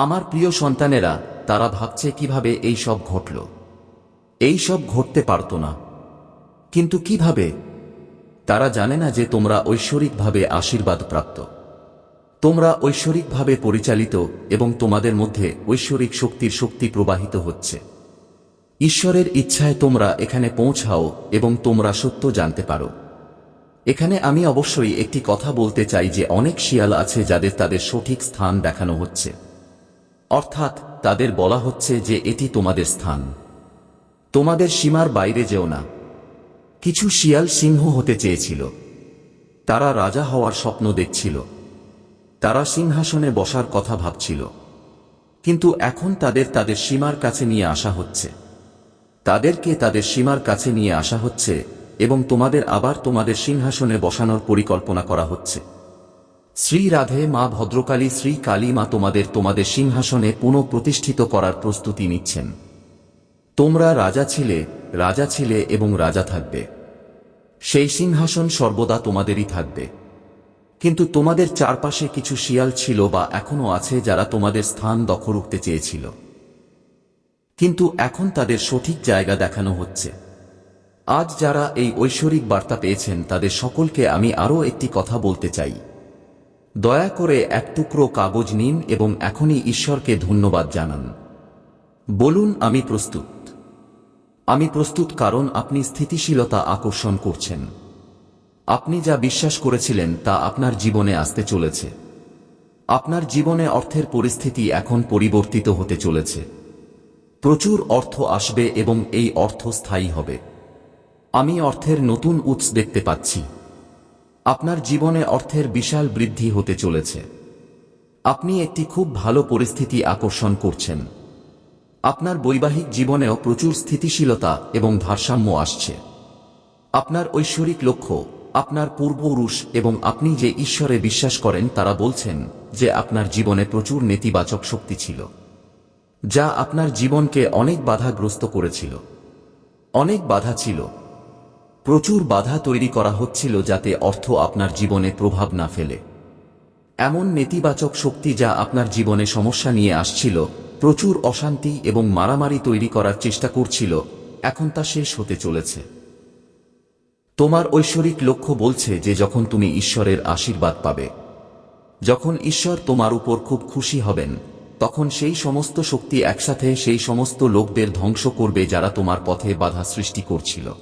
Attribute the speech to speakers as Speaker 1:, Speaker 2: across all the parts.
Speaker 1: আমার প্রিয় সন্তানেরা, তারা ভাবছে কীভাবে এই সব ঘটল। এই সব ঘটতে পারত না। কিন্তু কীভাবে? তারা জানে না যে তোমরা ঐশ্বরিকভাবে আশীর্বাদ প্রাপ্ত তোমরা ঐশ্বরিকভাবে পরিচালিত এবং তোমাদের মধ্যে ঐশ্বরিক শক্তির শক্তি প্রবাহিত হচ্ছে। ঈশ্বরের ইচ্ছায় তোমরা এখানে পৌঁছাও এবং তোমরা সত্য জানতে পারো। এখানে আমি অবশ্যই একটি কথা বলতে চাই যে অনেক শিয়াল আছে যাদের তাদের সঠিক স্থান দেখানো হচ্ছে। অর্থাৎ তাদের বলা হচ্ছে যে এটি তোমাদের স্থান। তোমাদের সীমার বাইরে যেও না। কিছু শিয়াল সিংহ হতে চেয়েছিল। তারা রাজা হওয়ার স্বপ্ন দেখছিল। তারা সিংহাসনে বসার কথা ভাবছিল। কিন্তু এখন তাদের তাদের সীমার কাছে নিয়ে আসা হচ্ছে। তাদেরকে তাদের সীমার কাছে নিয়ে আসা হচ্ছে এবং তোমাদের আবার তোমাদের সিংহাসনে বসানোর পরিকল্পনা করা হচ্ছে। শ্রী রাধে, মা ভদ্রকালী, শ্রী কালী, মা তোমাদের তোমাদের সিংহাসনে পুনঃপ্রতিষ্ঠিত করার প্রস্তুতি নিচ্ছেন। তোমরা রাজা ছিলে রাজা ছিলে এবং রাজা থাকবে। সেই সিংহাসন সর্বদা তোমাদেরই থাকবে। কিন্তু তোমাদের চারপাশে কিছু শিয়াল ছিল বা এখনও আছে যারা তোমাদের স্থান দখল উঠতে চেয়েছিল। কিন্তু এখন তাদের সঠিক জায়গা দেখানো হচ্ছে। আজ যারা এই ঐশ্বরিক বার্তা পেয়েছেন, তাদের সকলকে আমি আরও একটি কথা বলতে চাই। দয়া করে এক টুকরো কাগজ নিন এবং এখনই ঈশ্বরকে ধন্যবাদ জানান। বলুন, আমি প্রস্তুত। আমি প্রস্তুত কারণ আপনি স্থিতিশীলতা আকর্ষণ করছেন। আপনি যা বিশ্বাস করেছিলেন তা আপনার জীবনে আসতে চলেছে। আপনার জীবনে অর্থের পরিস্থিতি এখন পরিবর্তিত হতে চলেছে। প্রচুর অর্থ আসবে এবং এই অর্থ স্থায়ী হবে। আমি অর্থের নতুন উৎস দেখতে পাচ্ছি। আপনার জীবনে অর্থের বিশাল বৃদ্ধি হতে চলেছে। আপনি একটি খুব ভালো পরিস্থিতি আকর্ষণ করছেন। আপনার বৈবাহিক জীবনেও প্রচুর স্থিতিশীলতা এবং ভারসাম্য আসছে। আপনার ঐশ্বরিক লক্ষ্য, আপনার পূর্বপুরুষ এবং আপনি যে ঈশ্বরে বিশ্বাস করেন তারা বলছেন যে আপনার জীবনে প্রচুর নেতিবাচক শক্তি ছিল, যা আপনার জীবনকে অনেক বাধাগ্রস্ত করেছিল। অনেক বাধা ছিল। প্রচুর বাধা তৈরি করা হচ্ছিল যাতে অর্থ আপনার জীবনে প্রভাব না ফেলে। এমন নেতিবাচক শক্তি যা আপনার জীবনে সমস্যা নিয়ে আসছিল, প্রচুর অশান্তি এবং মারামারি তৈরি করার চেষ্টা করছিল, এখন তা শেষ হতে চলেছে। তোমার ঐশ্বরিক লক্ষ্য বলছে যে যখন তুমি ঈশ্বরের আশীর্বাদ পাবে, যখন ঈশ্বর তোমার উপর খুব খুশি হবেন, তখন সেই সমস্ত শক্তি একসাথে সেই সমস্ত লোকদের ধ্বংস করবে যারা তোমার পথে বাধা সৃষ্টি করছিল।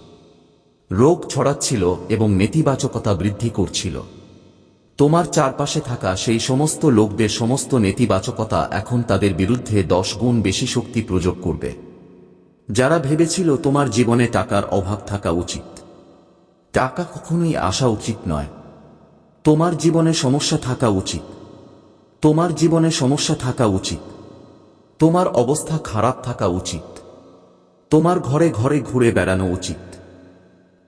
Speaker 1: রোগ ছড়াচ্ছিল এবং নেতিবাচকতা বৃদ্ধি করছিল। তোমার চারপাশে থাকা সেই সমস্ত লোকদের সমস্ত নেতিবাচকতা এখন তাদের বিরুদ্ধে দশ গুণ বেশি শক্তি প্রয়োগ করবে। যারা ভেবেছিল তোমার জীবনে টাকার অভাব থাকা উচিত। টাকা কখনোই আসা উচিত নয়। তোমার জীবনে সমস্যা থাকা উচিত। তোমার জীবনে সমস্যা থাকা উচিত। তোমার অবস্থা খারাপ থাকা উচিত। তোমার ঘরে ঘরে ঘুরে বেড়ানো উচিত।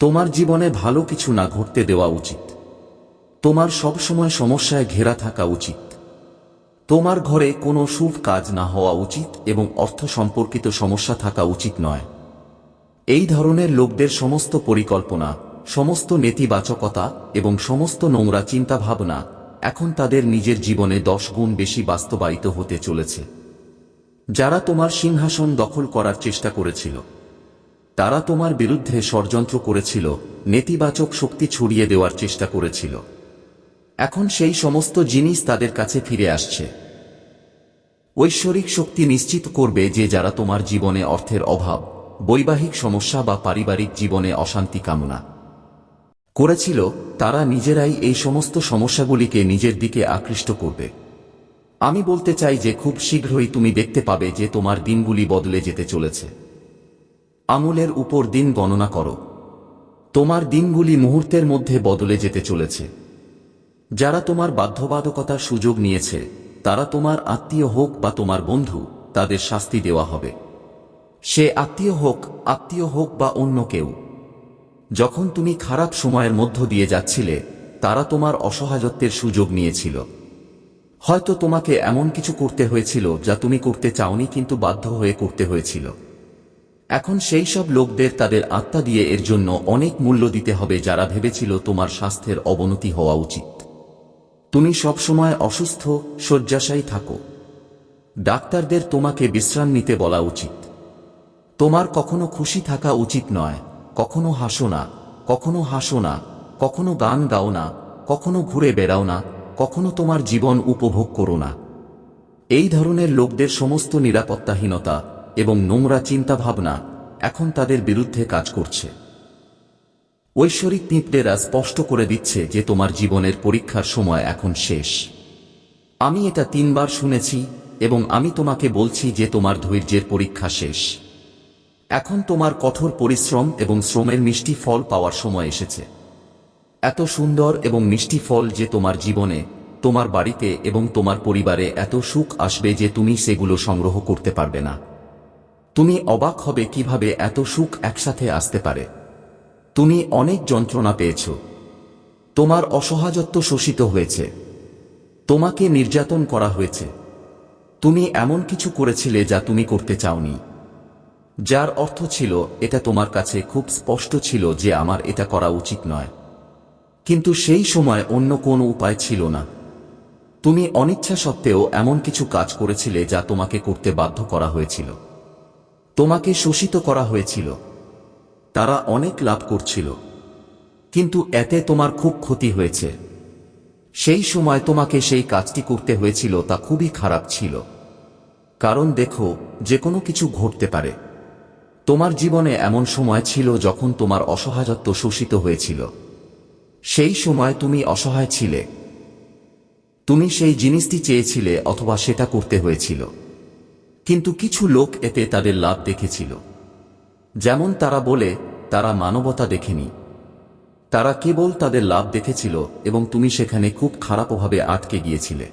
Speaker 1: তোমার জীবনে ভালো কিছু না ঘটতে দেওয়া উচিত। তোমার সব সময় সমস্যায় ঘেরা থাকা উচিত। তোমার ঘরে কোনো শুভ কাজ না হওয়া উচিত এবং অর্থ সম্পর্কিত সমস্যা থাকা উচিত নয়। এই ধরনের লোকদের সমস্ত পরিকল্পনা, সমস্ত নেতিবাচকতা এবং সমস্ত নোংরা চিন্তাভাবনা এখন তাদের নিজের জীবনে দশ গুণ বেশি বাস্তবায়িত হতে চলেছে। যারা তোমার সিংহাসন দখল করার চেষ্টা করেছিল তারা তোমার বিরুদ্ধে ষড়যন্ত্র করেছিল, নেতিবাচক শক্তি ছড়িয়ে দেওয়ার চেষ্টা করেছিল। এখন সেই সমস্ত জিনিস তাদের কাছে ফিরে আসছে। ঐশ্বরিক শক্তি নিশ্চিত করবে যে যারা তোমার জীবনে অর্থের অভাব, বৈবাহিক সমস্যা বা পারিবারিক জীবনে অশান্তি কামনা করেছিল, তারা নিজেরাই এই সমস্ত সমস্যাগুলিকে নিজের দিকে আকৃষ্ট করবে। আমি বলতে চাই যে খুব শীঘ্রই তুমি দেখতে পাবে যে তোমার দিনগুলি বদলে যেতে চলেছে। আঙুলের উপর দিন গণনা করো। তোমার দিনগুলি মুহূর্তের মধ্যে বদলে যেতে চলেছে। যারা তোমার বাধ্যবাধকতার সুযোগ নিয়েছে, তারা তোমার আত্মীয় হোক বা তোমার বন্ধু, তাদের শাস্তি দেওয়া হবে। সে আত্মীয় হোক আত্মীয় হোক বা অন্য কেউ। যখন তুমি খারাপ সময়ের মধ্য দিয়ে যাচ্ছিলে, তারা তোমার অসহায়ত্বের সুযোগ নিয়েছিল। হয়তো তোমাকে এমন কিছু করতে হয়েছিল যা তুমি করতে চাওনি কিন্তু বাধ্য হয়ে করতে হয়েছিল। এখন সেই সব লোকদের তাদের আত্মা দিয়ে এর জন্য অনেক মূল্য দিতে হবে যারা ভেবেছিল তোমার স্বাস্থ্যের অবনতি হওয়া উচিত। তুমি সবসময় অসুস্থ, শয্যাশায়ী থাকো। ডাক্তারদের তোমাকে বিশ্রাম নিতে বলা উচিত। তোমার কখনো খুশি থাকা উচিত নয়, কখনো হাসো না, কখনো হাসো না, কখনো গান গাও না, কখনো ঘুরে বেড়াও না, কখনো তোমার জীবন উপভোগ করো না। এই ধরনের লোকদের সমস্ত নিরাপত্তাহীনতা এবং নোংরা চিন্তাভাবনা এখন তাদের বিরুদ্ধে কাজ করছে। ঐশ্বরিক পিঁপড়েরা স্পষ্ট করে দিচ্ছে যে তোমার জীবনের পরীক্ষার সময় এখন শেষ। আমি এটা তিনবার শুনেছি এবং আমি তোমাকে বলছি যে তোমার ধৈর্যের পরীক্ষা শেষ। এখন তোমার কঠোর পরিশ্রম এবং শ্রমের মিষ্টি ফল পাওয়ার সময় এসেছে। এত সুন্দর এবং মিষ্টি ফল যে তোমার জীবনে, তোমার বাড়িতে এবং তোমার পরিবারে এত সুখ আসবে যে তুমি সেগুলো সংগ্রহ করতে পারবে না। তুমি অবাক হবে কীভাবে এত সুখ একসাথে আসতে পারে। তুমি অনেক যন্ত্রণা পেয়েছ। তোমার অসহায়ত্ব শোষিত হয়েছে। তোমাকে নির্যাতন করা হয়েছে। তুমি এমন কিছু করেছিলে যা তুমি করতে চাওনি। যার অর্থ ছিল, এটা তোমার কাছে খুব স্পষ্ট ছিল যে আমার এটা করা উচিত নয়। কিন্তু সেই সময় অন্য কোনো উপায় ছিল না। তুমি অনিচ্ছা সত্ত্বেও এমন কিছু কাজ করেছিলে যা তোমাকে করতে বাধ্য করা হয়েছিল। তোমাকে শোষিত করা হয়েছিল। তারা অনেক লাভ করছিল। কিন্তু এতে তোমার খুব ক্ষতি হয়েছে। সেই সময় তোমাকে সেই কাজটি করতে হয়েছিল তা খুবই খারাপ ছিল। কারণ দেখো যে কোনো কিছু ঘটতে পারে। তোমার জীবনে এমন সময় ছিল যখন তোমার অসহায়ত্ব শোষিত হয়েছিল। সেই সময় তুমি অসহায় ছিলে। তুমি সেই জিনিসটি চেয়েছিলে অথবা সেটা করতে হয়েছিল। কিন্তু কিছু লোক এতে তাদের লাভ দেখেছিল। যেমন তারা বলে, তারা মানবতা দেখেনি। তারা কেবল তাদের লাভ দেখেছিল এবং তুমি সেখানে খুব খারাপভাবে আটকে গিয়েছিলে।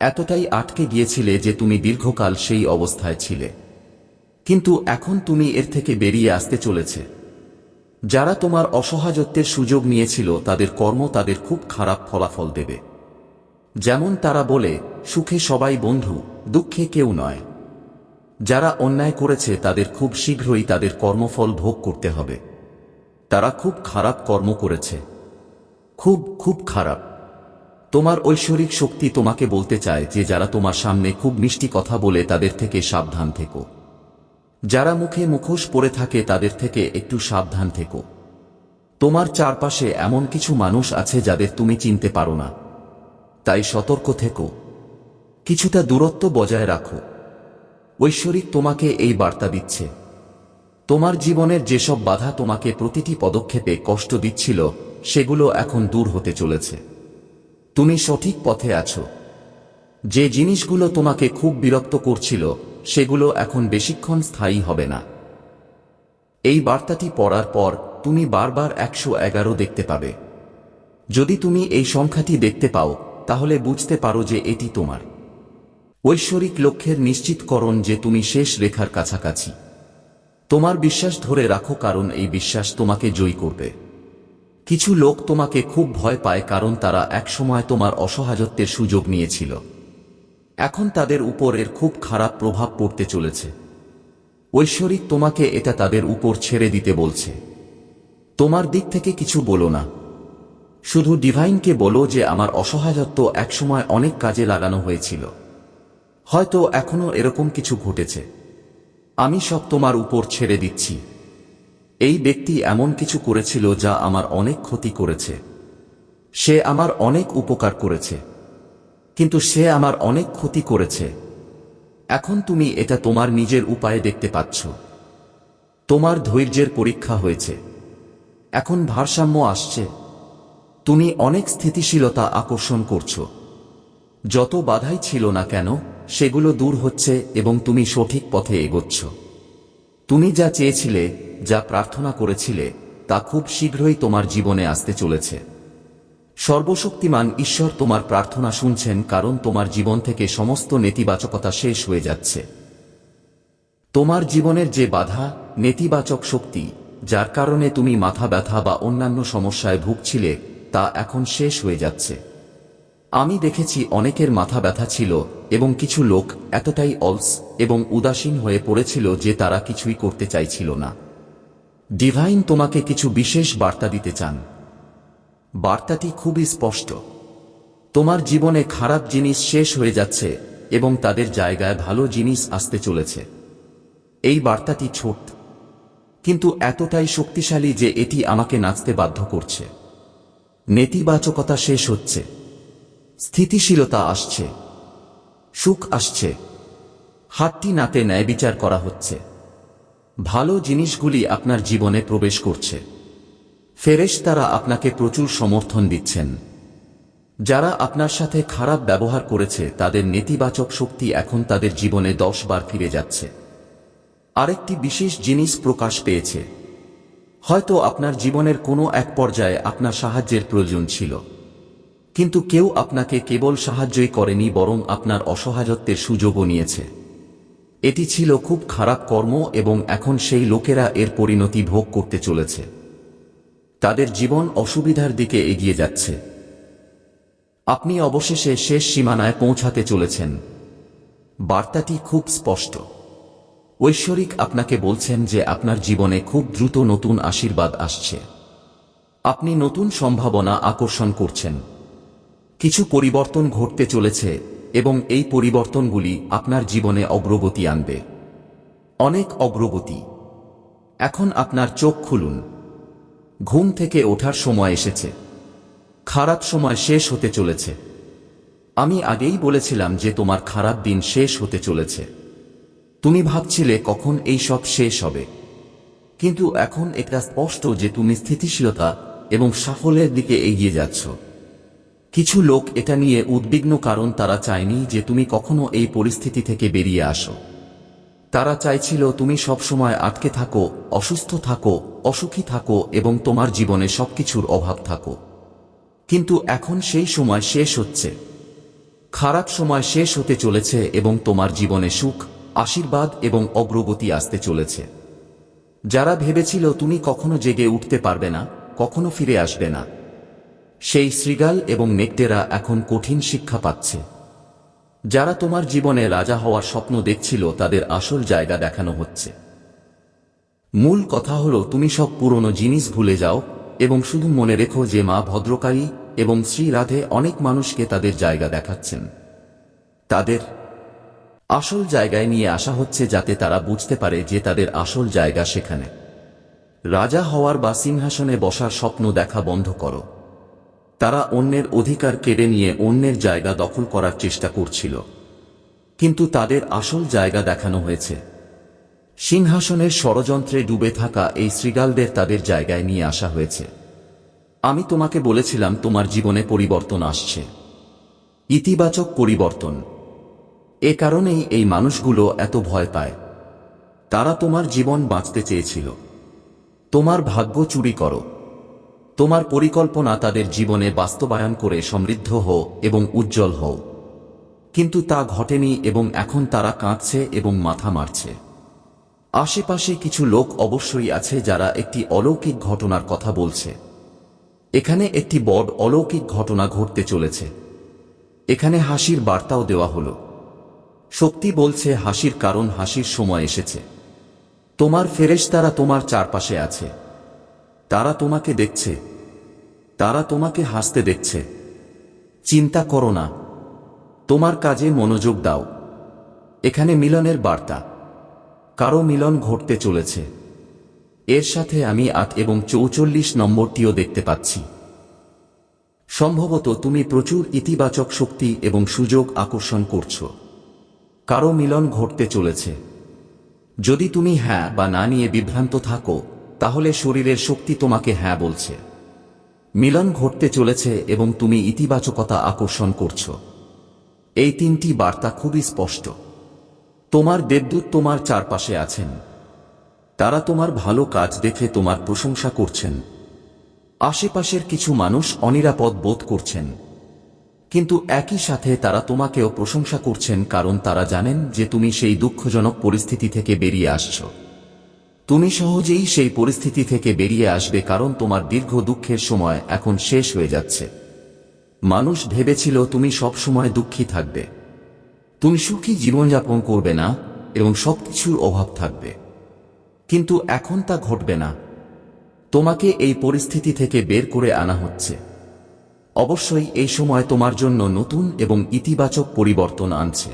Speaker 1: এতটাই আটকে গিয়েছিলে যে তুমি দীর্ঘকাল সেই অবস্থায় ছিলে। কিন্তু এখন তুমি এর থেকে বেরিয়ে আসতে চলেছে। যারা তোমার অসহায়ত্বের সুযোগ নিয়েছিল, তাদের কর্ম তাদের খুব খারাপ ফলাফল দেবে। যেমন তারা বলে, সুখে সবাই বন্ধু, দুঃখে কেউ নয়। যারা অন্যায় করেছে তাদের খুব শীঘ্রই তাদের কর্মফল ভোগ করতে হবে। তারা খুব খারাপ কর্ম করেছে। খুব খুব খারাপ। তোমার ঐশ্বরিক শক্তি তোমাকে বলতে চায় যে যারা তোমার সামনে খুব মিষ্টি কথা বলে তাদের থেকে সাবধান থেকো। যারা মুখে মুখোশ পরে থাকে তাদের থেকে একটু সাবধান থেকো। তোমার চারপাশে এমন কিছু মানুষ আছে যাদের তুমি চিনতে পারো না। তাই সতর্ক থেকো। কিছুটা দূরত্ব বজায় রাখো। ঐশ্বরিক তোমাকে এই বার্তা দিচ্ছে। তোমার জীবনের যেসব বাধা তোমাকে প্রতিটি পদক্ষেপে কষ্ট দিচ্ছিল, সেগুলো এখন দূর হতে চলেছে। তুমি সঠিক পথে আছো। যে জিনিসগুলো তোমাকে খুব বিরক্ত করছিল, সেগুলো এখন বেশিক্ষণ স্থায়ী হবে না। এই বার্তাটি পড়ার পর তুমি বারবার একশো এগারো দেখতে পাবে। যদি তুমি এই সংখ্যাটি দেখতে পাও, তাহলে বুঝতে পারো যে এটি তোমার। ঐশ্বরিক লক্ষ্যের নিশ্চিতকরণ যে তুমি শেষ রেখার কাছাকাছি। তোমার বিশ্বাস ধরে রাখো কারণ এই বিশ্বাস তোমাকে জয়ী করবে। কিছু লোক তোমাকে খুব ভয় পায় কারণ তারা একসময় তোমার অসহায়ত্বের সুযোগ নিয়েছিল। এখন তাদের উপর এর খুব খারাপ প্রভাব পড়তে চলেছে। ঐশ্বরিক তোমাকে এটা তাদের উপর ছেড়ে দিতে বলছে। তোমার দিক থেকে কিছু বলো না। শুধু ডিভাইনকে বলো যে আমার অসহায়ত্ব একসময় অনেক কাজে লাগানো হয়েছিল। হয়তো এখনও এরকম কিছু ঘটেছে। আমি সব তোমার উপর ছেড়ে দিচ্ছি। এই ব্যক্তি এমন কিছু করেছিল যা আমার অনেক ক্ষতি করেছে। সে আমার অনেক উপকার করেছে। কিন্তু সে আমার অনেক ক্ষতি করেছে। এখন তুমি এটা তোমার নিজের উপায়ে দেখতে পাচ্ছ। তোমার ধৈর্যের পরীক্ষা হয়েছে। এখন ভারসাম্য আসছে। তুমি অনেক স্থিতিশীলতা আকর্ষণ করছ। যত বাধাই ছিল না কেন সেগুলো দূর হচ্ছে এবং তুমি সঠিক পথে এগোচ্ছ। তুমি যা চেয়েছিলে, যা প্রার্থনা করেছিলে, তা খুব শীঘ্রই তোমার জীবনে আসতে চলেছে। সর্বশক্তিমান ঈশ্বর তোমার প্রার্থনা শুনছেন কারণ তোমার জীবন থেকে সমস্ত নেতিবাচকতা শেষ হয়ে যাচ্ছে। তোমার জীবনের যে বাধা, নেতিবাচক শক্তি, যার কারণে তুমি মাথা ব্যথা বা অন্যান্য সমস্যায় ভুগছিলে, তা এখন শেষ হয়ে যাচ্ছে। আমি দেখেছি অনেকের মাথা ব্যথা ছিল এবং কিছু লোক এতটাই অলস এবং উদাসীন হয়ে পড়েছিল যে তারা কিছুই করতে চাইছিল না। ডিভাইন তোমাকে কিছু বিশেষ বার্তা দিতে চান। বার্তাটি খুবই স্পষ্ট। তোমার জীবনে খারাপ জিনিস শেষ হয়ে যাচ্ছে এবং তাদের জায়গায় ভালো জিনিস আসতে চলেছে। এই বার্তাটি ছোট, কিন্তু এতটাই শক্তিশালী যে এটি আমাকে নাচতে বাধ্য করছে। নেতিবাচকতা শেষ হচ্ছে। স্থিতিশীলতা আসছে। সুখ আসছে। হাতটি নাতে ন্যায় বিচার করা হচ্ছে। ভালো জিনিসগুলি আপনার জীবনে প্রবেশ করছে। ফেরেশ তারা আপনাকে প্রচুর সমর্থন দিচ্ছেন। যারা আপনার সাথে খারাপ ব্যবহার করেছে, তাদের নেতিবাচক শক্তি এখন তাদের জীবনে দশ বার ফিরে যাচ্ছে। আরেকটি বিশেষ জিনিস প্রকাশ পেয়েছে। হয়তো আপনার জীবনের কোনো এক পর্যায়ে আপনার সাহায্যের প্রয়োজন ছিল। কিন্তু কেউ আপনাকে কেবল সাহায্যই করেনি, বরং আপনার অসহায়ত্বের সুযোগও নিয়েছে। এটি ছিল খুব খারাপ কর্ম এবং এখন সেই লোকেরা এর পরিণতি ভোগ করতে চলেছে। তাদের জীবন অসুবিধার দিকে এগিয়ে যাচ্ছে। আপনি অবশেষে শেষ সীমানায় পৌঁছাতে চলেছেন। বার্তাটি খুব স্পষ্ট। ঐশ্বরিক আপনাকে বলছেন যে আপনার জীবনে খুব দ্রুত নতুন আশীর্বাদ আসছে। আপনি নতুন সম্ভাবনা আকর্ষণ করছেন। কিছু পরিবর্তন ঘটতে চলেছে এবং এই পরিবর্তনগুলি আপনার জীবনে অগ্রগতি আনবে। অনেক অগ্রগতি। এখন আপনার চোখ খুলুন। ঘুম থেকে ওঠার সময় এসেছে। খারাপ সময় শেষ হতে চলেছে। আমি আগেই বলেছিলাম যে তোমার খারাপ দিন শেষ হতে চলেছে। তুমি ভাবছিলে কখন এই সব শেষ হবে। কিন্তু এখন এটা স্পষ্ট যে তুমি স্থিতিশীলতা এবং সাফল্যের দিকে এগিয়ে যাচ্ছ। কিছু লোক এটা নিয়ে উদ্বিগ্ন কারণ তারা চায়নি যে তুমি কখনো এই পরিস্থিতি থেকে বেরিয়ে আসো। তারা চাইছিল তুমি সবসময় আটকে থাকো, অসুস্থ থাকো, অসুখী থাকো এবং তোমার জীবনে সবকিছুর অভাব থাকো। কিন্তু এখন সেই সময় শেষ হচ্ছে। খারাপ সময় শেষ হতে চলেছে এবং তোমার জীবনে সুখ, আশীর্বাদ এবং অগ্রগতি আসতে চলেছে। যারা ভেবেছিল তুমি কখনো জেগে উঠতে পারবে না, কখনো ফিরে আসবে না সেই শ্রীগাল এবং নেকটেরা এখন কঠিন শিক্ষা পাচ্ছে। যারা তোমার জীবনে রাজা হওয়ার স্বপ্ন দেখছিল, তাদের আসল জায়গা দেখানো হচ্ছে। মূল কথা হলো, তুমি সব পুরনো জিনিস ভুলে যাও এবং শুধু মনে রেখো যে মা ভদ্রকারী এবং শ্রী রাধে অনেক মানুষকে তাদের জায়গা দেখাচ্ছেন। তাদের আসল জায়গায় নিয়ে আসা হচ্ছে যাতে তারা বুঝতে পারে যে তাদের আসল জায়গা সেখানে। রাজা হওয়ার বা সিংহাসনে বসার স্বপ্ন দেখা বন্ধ করো। তারা অন্যের অধিকার কেড়ে নিয়ে অন্যের জায়গা দখল করার চেষ্টা করছিল। কিন্তু তাদের আসল জায়গা দেখানো হয়েছে। সিংহাসনের ষড়যন্ত্রে ডুবে থাকা এই শ্রীগালদের তাদের জায়গায় নিয়ে আসা হয়েছে। আমি তোমাকে বলেছিলাম, তোমার জীবনে পরিবর্তন আসছে। ইতিবাচক পরিবর্তন। এ কারণেই এই মানুষগুলো এত ভয় পায়। তারা তোমার জীবন বাঁচতে চেয়েছিল। তোমার ভাগ্য চুরি করো। তোমার পরিকল্পনা তাদের জীবনে বাস্তবায়ন করে সমৃদ্ধ হও এবং উজ্জ্বল হও। কিন্তু তা ঘটেনি এবং এখন তারা কাঁদছে এবং মাথা মারছে। আশেপাশে কিছু লোক অবশ্যই আছে যারা একটি অলৌকিক ঘটনার কথা বলছে। এখানে একটি বড় অলৌকিক ঘটনা ঘটতে চলেছে। এখানে হাসির বার্তাও দেওয়া হলো। শক্তি বলছে, হাসির কারণ হাসির সময় এসেছে। তোমার ফেরেশ ফেরেশতারা তোমার চারপাশে আছে। তারা তোমাকে দেখছে। তারা তোমাকে হাসতে দেখছে। চিন্তা করো না। তোমার কাজে মনোযোগ দাও। এখানে মিলনের বার্তা। কারও মিলন ঘটতে চলেছে। এর সাথে আমি আট এবং চৌচল্লিশ নম্বরটিও দেখতে পাচ্ছি। সম্ভবত তুমি প্রচুর ইতিবাচক শক্তি এবং সুযোগ আকর্ষণ করছ। কারও মিলন ঘটতে চলেছে। যদি তুমি হ্যাঁ বা না নিয়ে বিভ্রান্ত থাকো তাহলে শরীরের শক্তি তোমাকে হ্যাঁ বলছে। মিলন ঘটতে চলেছে এবং তুমি ইতিবাচকতা আকর্ষণ করছ। এই তিনটি বার্তা খুবই স্পষ্ট। তোমার দেবদূত তোমার চারপাশে আছেন। তারা তোমার ভালো কাজ দেখে তোমার প্রশংসা করছেন। আশেপাশের কিছু মানুষ অনিরাপদ বোধ করছেন। কিন্তু একই সাথে তারা তোমাকেও প্রশংসা করছেন কারণ তারা জানেন যে তুমি সেই দুঃখজনক পরিস্থিতি থেকে বেরিয়ে আসছ। তুমি সহজেই সেই পরিস্থিতি থেকে বেরিয়ে আসবে কারণ তোমার দীর্ঘ দুঃখের সময় এখন শেষ হয়ে যাচ্ছে। মানুষ ভেবেছিল তুমি সব সময় দুঃখী থাকবে। তুমি সুখী জীবনযাপন করবে না এবং সবকিছুর অভাব থাকবে। কিন্তু এখন তা ঘটবে না। তোমাকে এই পরিস্থিতি থেকে বের করে আনা হচ্ছে। অবশ্যই এই সময় তোমার জন্য নতুন এবং ইতিবাচক পরিবর্তন আনছে।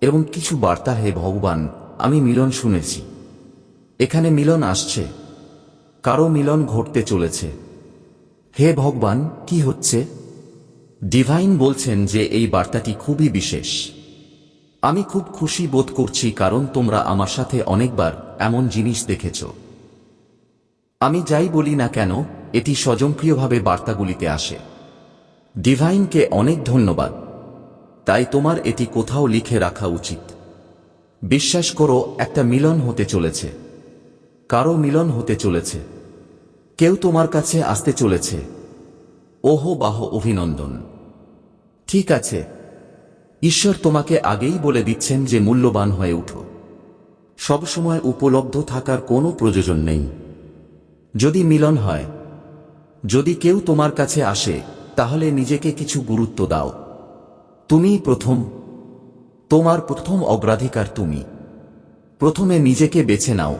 Speaker 1: এবং কিছু বার্তা হে ভগবান, আমি মিলন শুনেছি। এখানে মিলন আসছে। কারও মিলন ঘটতে চলেছে। হে ভগবান, কি হচ্ছে? ডিভাইন বলছেন যে এই বার্তাটি খুবই বিশেষ। আমি খুব খুশি বোধ করছি কারণ তোমরা আমার সাথে অনেকবার এমন জিনিস দেখেছ। আমি যাই বলি না কেন, এটি স্বজনপ্রিয়ভাবে বার্তাগুলিতে আসে। ডিভাইনকে অনেক ধন্যবাদ। তাই তোমার এটি কোথাও লিখে রাখা উচিত। বিশ্বাস করো, একটা মিলন হতে চলেছে। কারও মিলন হতে চলেছে। কেউ তোমার কাছে আসতে চলেছে। ওহো বাহ অভিনন্দন। ঠিক আছে। ঈশ্বর তোমাকে আগেই বলে দিচ্ছেন যে মূল্যবান হয়ে উঠো। সবসময় উপলব্ধ থাকার কোনো প্রয়োজন নেই। যদি মিলন হয়, যদি কেউ তোমার কাছে আসে, তাহলে নিজেকে কিছু গুরুত্ব দাও। তুমিই প্রথম। তোমার প্রথম অগ্রাধিকার তুমি। প্রথমে নিজেকে বেছে নাও।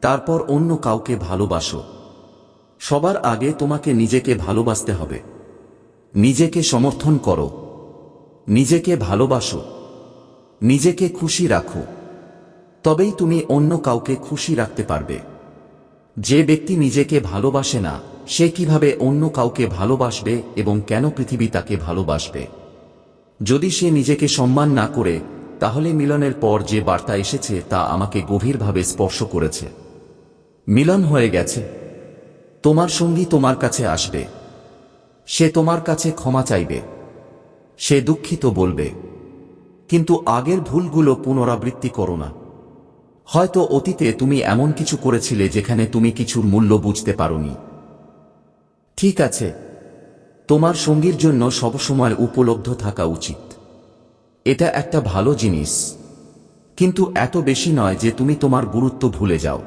Speaker 1: তারপর অন্য কাউকে ভালোবাসো। সবার আগে তোমাকে নিজেকে ভালোবাসতে হবে। নিজেকে সমর্থন করো। নিজেকে ভালোবাসো। নিজেকে খুশি রাখো। তবেই তুমি অন্য কাউকে খুশি রাখতে পারবে। যে ব্যক্তি নিজেকে ভালোবাসে না, সে কীভাবে অন্য কাউকে ভালোবাসবে এবং কেন পৃথিবী তাকে ভালোবাসবে? যদি সে নিজেকে সম্মান না করে, তাহলে মিলনের পর যে বার্তা এসেছে তা আমাকে গভীরভাবে স্পর্শ করেছে। মিলন হয়ে গেছে। তোমার সঙ্গী তোমার কাছে আসবে। সে তোমার কাছে ক্ষমা চাইবে। সে দুঃখিত বলবে। কিন্তু আগের ভুলগুলো পুনরাবৃত্তি করো না। হয়তো অতীতে তুমি এমন কিছু করেছিলে যেখানে তুমি কিছুর মূল্য বুঝতে পারোনি। ঠিক আছে। তোমার সঙ্গীর জন্য সবসময় উপলব্ধ থাকা উচিত। এটা একটা ভালো জিনিস। কিন্তু এত বেশি নয় যে তুমি তোমার গুরুত্ব ভুলে যাও।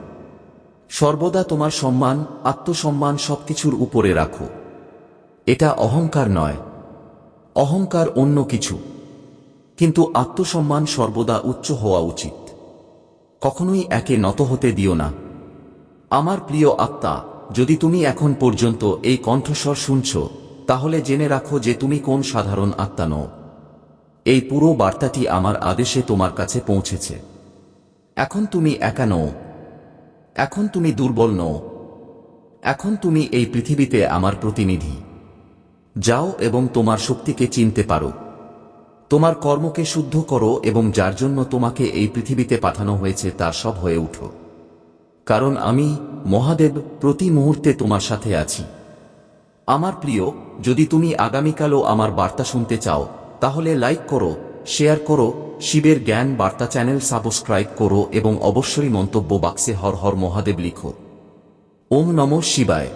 Speaker 1: সর্বদা তোমার সম্মান, আত্মসম্মান সবকিছুর উপরে রাখো। এটা অহংকার নয়। অহংকার অন্য কিছু। কিন্তু আত্মসম্মান সর্বদা উচ্চ হওয়া উচিত। কখনোই একে নত হতে দিও না। আমার প্রিয় আত্মা, যদি তুমি এখন পর্যন্ত এই কণ্ঠস্বর শুনছ, তাহলে জেনে রাখো যে তুমি কোন সাধারণ আত্মা নও। এই পুরো বার্তাটি আমার আদেশে তোমার কাছে পৌঁছেছে। এখন তুমি একা নও এখন তুমি দুর্বল নও। এখন তুমি এই পৃথিবীতে আমার প্রতিনিধি। যাও এবং তোমার শক্তিকে চিনতে পারো। তোমার কর্মকে শুদ্ধ করো এবং যার জন্য তোমাকে এই পৃথিবীতে পাঠানো হয়েছে তা সব হয়ে উঠো। কারণ আমি, মহাদেব, প্রতি মুহূর্তে তোমার সাথে আছি। আমার প্রিয়, যদি তুমি আগামীকালও আমার বার্তা শুনতে চাও, তাহলে লাইক করো শেয়ার করো শিবের জ্ঞান বার্তা চ্যানেল সাবস্ক্রাইব করো এবং অবশ্যই মন্তব্য বাক্সে হর হর মহাদেব লিখো। ওম নম শিবায়।